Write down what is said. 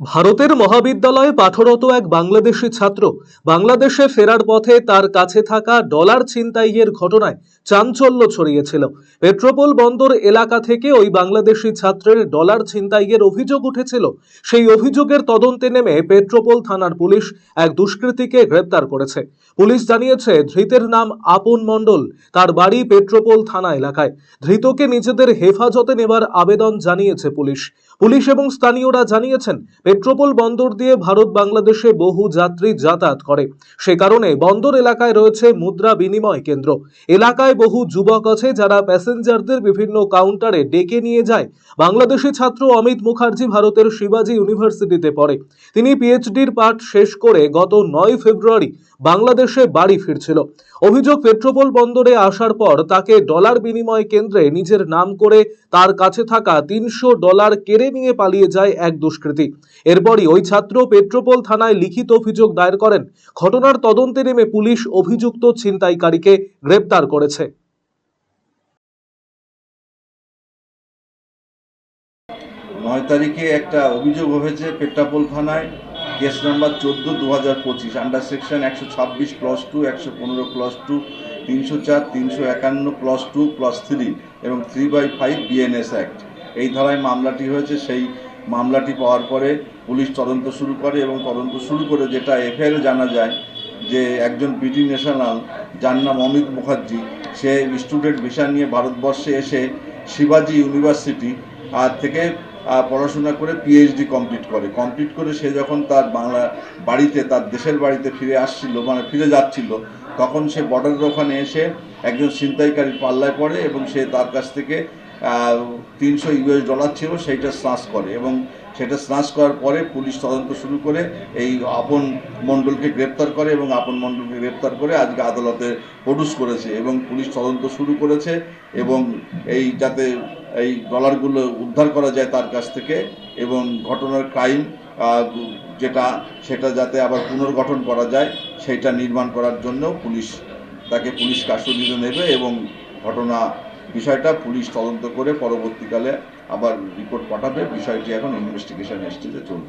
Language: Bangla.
ভারতের মহাবিদ্যালয়ে পাঠরত এক বাংলাদেশি ছাত্র। বাংলাদেশে ফেরার পথে তার কাছে থাকা ডলার ছিনতাইয়ের ঘটনায় চাঞ্চল্য ছড়িয়েছিল। পেট্রোপোল বন্দর এলাকা থেকে ওই বাংলাদেশি ছাত্রের ডলার ছিনতাইয়ের অভিযোগ উঠেছিল। সেই অভিযোগের তদন্তে নেমে পেট্রোপোল থানার পুলিশ এক দুষ্কৃতীকে গ্রেপ্তার করেছে। পুলিশ জানিয়েছে, ধৃতের নাম আপন মণ্ডল, তার বাড়ি পেট্রোপোল থানা এলাকায়। ধৃতকে নিজেদের হেফাজতে নেবার আবেদন জানিয়েছে পুলিশ। পুলিশ এবং স্থানীয়রা জানিয়েছেন পেট্রোপোল বন্দর দিয়ে ভারত বাংলাদেশে বহু যাত্রী যাতায়াত করে। সে কারণে বন্দর এলাকায় রয়েছে মুদ্রা বিনিময় কেন্দ্র। এলাকায় বহু যুবক আছে যারা প্যাসেঞ্জারদের বিভিন্ন কাউন্টারে ডেকে নিয়ে যায়। বাংলাদেশি ছাত্র অমিত মুখার্জি ভারতের শিবাজি ইউনিভার্সিটিতে পড়ে। তিনি পিএইচডির পাঠ শেষ করে গত নয় ফেব্রুয়ারি বাংলাদেশে বাড়ি ফিরছিল। অভিযোগ পেট্রোপোল বন্দরে আসার পর তাকে ডলার বিনিময় কেন্দ্রে নিজের নাম করে তার কাছে থাকা তিনশো ডলার কেড়ে নিয়ে পালিয়ে যায় এক দুষ্কৃতী। এরপরই ওই ছাত্র পেট্রোপোল থানায় লিখিত অভিযোগ দায়ের করেন। ঘটনার তদন্তে নেমে পুলিশ অভিযুক্ত ছিনতাইকারীকে গ্রেপ্তার করেছে। নয় তারিখে একটা অভিযোগ হয়েছে পেট্রাপোল থানায়, কেস নাম্বার চোদ্দ দু হাজার পঁচিশ আন্ডার সেকশন একশো ছাব্বিশ প্লাস টু একশো পনেরো প্লাস টু তিনশো চার, তিনশো একান্ন প্লাস টু প্লাস থ্রি এবং three by five BNS act এই ধারায় মামলাটি হয়েছে সেই মামলাটি পাওয়ার পরে পুলিশ তদন্ত শুরু করে এবং তদন্ত শুরু করে যেটা এফআইআর জানা যায় যে একজন বিডি ন্যাশনাল, যার নাম অমিত মুখার্জি, সে স্টুডেন্ট ভিসা নিয়ে ভারতবর্ষে এসে শিবাজি ইউনিভার্সিটি আর থেকে পড়াশোনা করে পিএইচডি কমপ্লিট করে। কমপ্লিট করে সে যখন তার বাংলা বাড়িতে, তার দেশের বাড়িতে ফিরে আসছিল মানে ফিরে যাচ্ছিল, তখন সে বর্ডারের ওখানে এসে একজন ছিনতাইকারীর পাল্লায় পড়ে এবং সে তার কাছ থেকে তিনশো ইউএস ডলার ছিল, সেইটা স্নাচ করে এবং সেটা স্নাচ করার পরে পুলিশ তদন্ত শুরু করে এই আপন মণ্ডলকে গ্রেপ্তার করে এবং আপন মণ্ডলকে গ্রেপ্তার করে আজকে আদালতে প্রডিউস করেছে এবং পুলিশ তদন্ত শুরু করেছে এবং এই যাতে এই ডলারগুলো উদ্ধার করা যায় তার কাছ থেকে এবং ঘটনার ক্রাইম যেটা সেটা যাতে আবার পুনর্গঠন করা যায়, সেইটা নির্মাণ করার জন্য পুলিশ তাকে পুলিশ কাস্টডিতে নেবে এবং ঘটনা বিষয়টা পুলিশ তদন্ত করে পরবর্তীকালে আবার রিপোর্ট পাঠাবে। বিষয়টি এখন ইনভেস্টিগেশন স্টেজে চলছে।